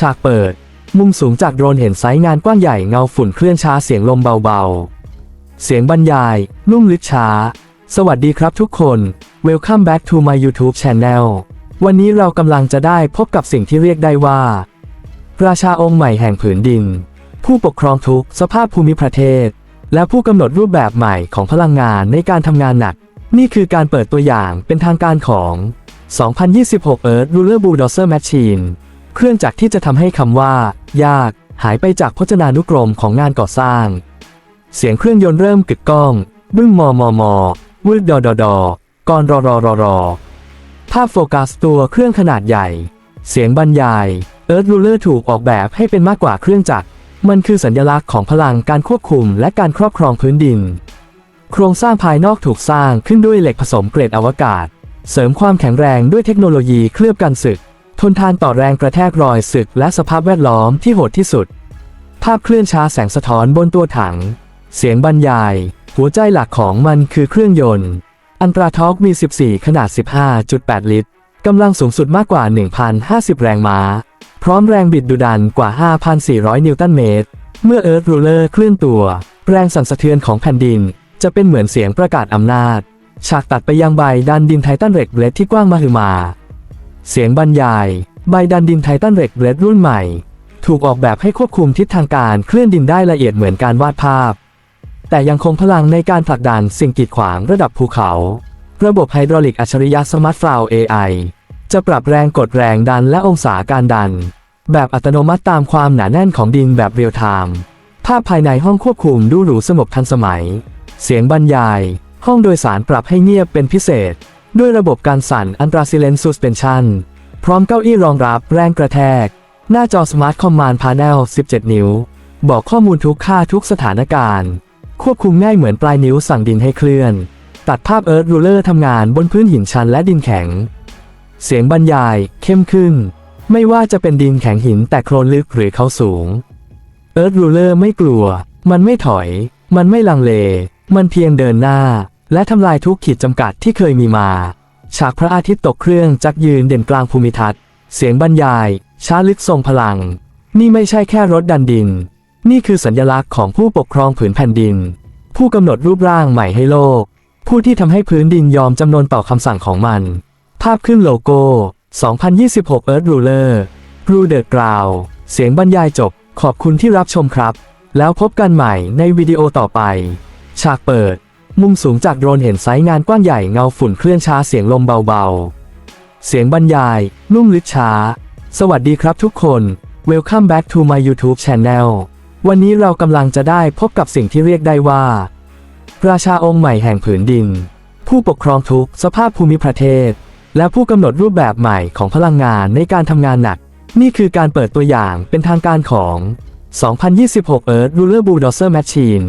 ฉากเปิด มุมสูงจากโดรนเห็นไซต์งานกว้างใหญ่เงาฝุ่นเคลื่อนช้าเสียงลมเบาๆ เสียงบรรยายนุ่มลึกช้า สวัสดีครับทุกคน Welcome back to my YouTube channel วันนี้เรากำลังจะได้พบกับสิ่งที่เรียกได้ว่า ราชาองค์ใหม่แห่งผืนดิน ผู้ปกครองทุกสภาพภูมิประเทศ และผู้กำหนดรูปแบบใหม่ของพลังงานในการทำงานหนัก นี่คือการเปิดตัวอย่างเป็นทางการของ 2026 Earth Ruler Bulldozer Machine เครื่องจักรที่จะทำให้คำว่า ยาก หายไปจากพจนานุกรมของงานก่อสร้าง เสียงเครื่องยนต์เริ่มกึกก้อง บึ้งมอมอมอวืดดอดอดอกรรอรอรอรอภาพโฟกัสตัวเครื่องขนาดใหญ่ เสียงบรรยาย Earth Ruler ถูกออกแบบให้เป็นมากกว่าเครื่องจักร มันคือสัญลักษณ์ของพลังการควบคุมและการครอบครองพื้นดิน โครงสร้างภายนอกถูกสร้างขึ้นด้วยเหล็กผสมเกรดอวกาศ เสริมความแข็งแรงด้วยเทคโนโลยีเคลือบกันศึก ทนทานต่อแรงกระแทกรอยศึกและสภาพแวดล้อมที่โหดที่สุด ภาพเคลื่อนช้าแสงสะท้อนบนตัวถัง เสียงบรรยาย หัวใจหลักของมันคือเครื่องยนต์ อันตราทอกมี 14 ขนาด 15.8 ลิตร กำลังสูงสุดมากกว่า 1,050 แรงม้า พร้อมแรงบิดดุดันกว่า 5,400 นิวตันเมตร เมื่อเอิร์ธรูเลอร์เคลื่อนตัว แรงสั่นสะเทือนของแผ่นดิน จะเป็นเหมือนเสียงประกาศอำนาจ ฉากตัดไปยังใบดันดินไททันเร็กเบลดที่กว้างมหึมา เสียงบรรยาย ใบดันดินไททันเร็กเบลดรุ่นใหม่ ถูกออกแบบให้ควบคุมทิศทางการเคลื่อนดินได้ละเอียดเหมือนการวาดภาพ แต่ยังคงพลังในการผลักดันสิ่งกีดขวางระดับภูเขา ระบบไฮดรอลิกอัจฉริยะสมาร์ทฟลาว AI จะปรับแรงกดแรงดันและองศาการดัน แบบอัตโนมัติตามความหนาแน่นของดินแบบเรียลไทม์ภาพภายในห้องควบคุมดูหรูสงบทันสมัย เสียงบรรยาย ห้องโดยสารปรับให้เงียบเป็นพิเศษ ด้วยระบบการสั่นอันตราซิเลนซูสเพนชันพร้อมเก้าอี้รองรับแรงกระแทก หน้าจอสมาร์ทคอมมานด์พาเนล 17 นิ้ว บอกข้อมูลทุกค่าทุกสถานการณ์ ควบคุมง่ายเหมือนปลายนิ้วสั่งดินให้เคลื่อน ตัดภาพเอิร์ธรูเลอร์ทำงานบนพื้นหินชันและดินแข็ง เสียงบรรยายเข้มขึ้น ไม่ว่าจะเป็นดินแข็งหินแต่โคลนลึกหรือเขาสูงเอิร์ธรูเลอร์ไม่กลัว มันไม่ถอย มันไม่ลังเล มันเพียงเดินหน้า และทำลายทุกขีดจำกัดที่เคยมีมา ฉากพระอาทิตย์ตกเครื่องจักยืนเด่นกลางภูมิทัศน์ เสียงบรรยาย ช้าลึกทรงพลัง นี่ไม่ใช่แค่รถดันดิน นี่คือสัญลักษณ์ของผู้ปกครองผืนแผ่นดิน ผู้กำหนดรูปร่างใหม่ให้โลก ผู้ที่ทำให้พื้นดินยอมจำนนต่อคำสั่งของมัน ภาพขึ้นโลโก้ 2026 Earth Ruler รูเดอร์กราวเสียงบรรยายจบ ขอบคุณที่รับชมครับ แล้วพบกันใหม่ในวิดีโอต่อไป ฉากเปิด มุมสูงจากโดรนเห็นไซต์งานกว้างใหญ่เงาฝุ่นเคลื่อนช้าเสียงลมเบาๆ เสียงบรรยาย นุ่มลึกช้า สวัสดีครับทุกคน Welcome back to my YouTube channel วันนี้เรากำลังจะได้พบกับสิ่งที่เรียกได้ว่า ราชาองค์ใหม่แห่งผืนดิน ผู้ปกครองทุกสภาพภูมิประเทศ และผู้กำหนดรูปแบบใหม่ของพลังงานในการทำงานหนัก นี่คือการเปิดตัวอย่างเป็นทางการของ 2026 Earth Ruler Bulldozer Machine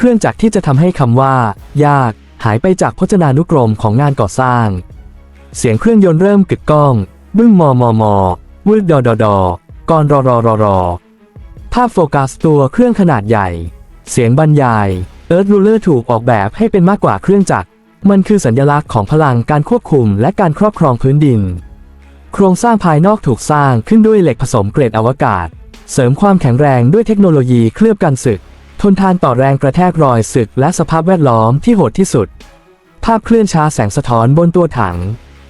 เครื่องจักรที่จะทำให้คำว่า ยาก หายไปจากพจนานุกรมของงานก่อสร้าง เสียงเครื่องยนต์เริ่มกึกก้อง บึ้งมอมอมอวืดดอดอดอกรรอรอรอรอภาพโฟกัสตัวเครื่องขนาดใหญ่ เสียงบรรยาย Earth Ruler ถูกออกแบบให้เป็นมากกว่าเครื่องจักร มันคือสัญลักษณ์ของพลังการควบคุมและการครอบครองพื้นดิน โครงสร้างภายนอกถูกสร้างขึ้นด้วยเหล็กผสมเกรดอวกาศ เสริมความแข็งแรงด้วยเทคโนโลยีเคลือบกันศึก ทนทานต่อแรงกระแทกรอยศึกและสภาพแวดล้อมที่โหดที่สุด ภาพเคลื่อนช้าแสงสะท้อนบนตัวถัง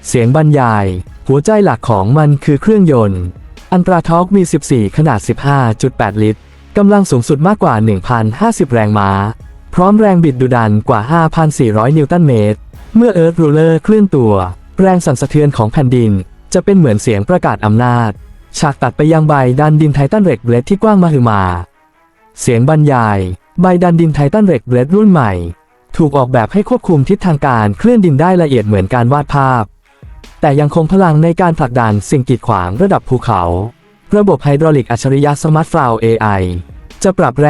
เสียงบรรยาย หัวใจหลักของมันคือเครื่องยนต์ อันตราทอกมี 14 ขนาด 15.8 ลิตร กำลังสูงสุดมากกว่า 1,050 แรงม้า พร้อมแรงบิดดุดันกว่า 5,400 นิวตันเมตร เมื่อเอิร์ธรูเลอร์เคลื่อนตัว แรงสั่นสะเทือนของแผ่นดิน จะเป็นเหมือนเสียงประกาศอำนาจ ฉากตัดไปยังใบดันดินไททันเร็กเบลดที่กว้างมหึมา เสียงบรรยาย ใบดันดินไททันเร็กเบรดรุ่นใหม่ ถูกออกแบบให้ควบคุมทิศทางการเคลื่อนดินได้ละเอียดเหมือนการวาดภาพ แต่ยังคงพลังในการผลักดันสิ่งกีดขวางระดับภูเขา ระบบไฮดรอลิกอัจฉริยะสมาร์ทฟลาว AI จะปรับแรง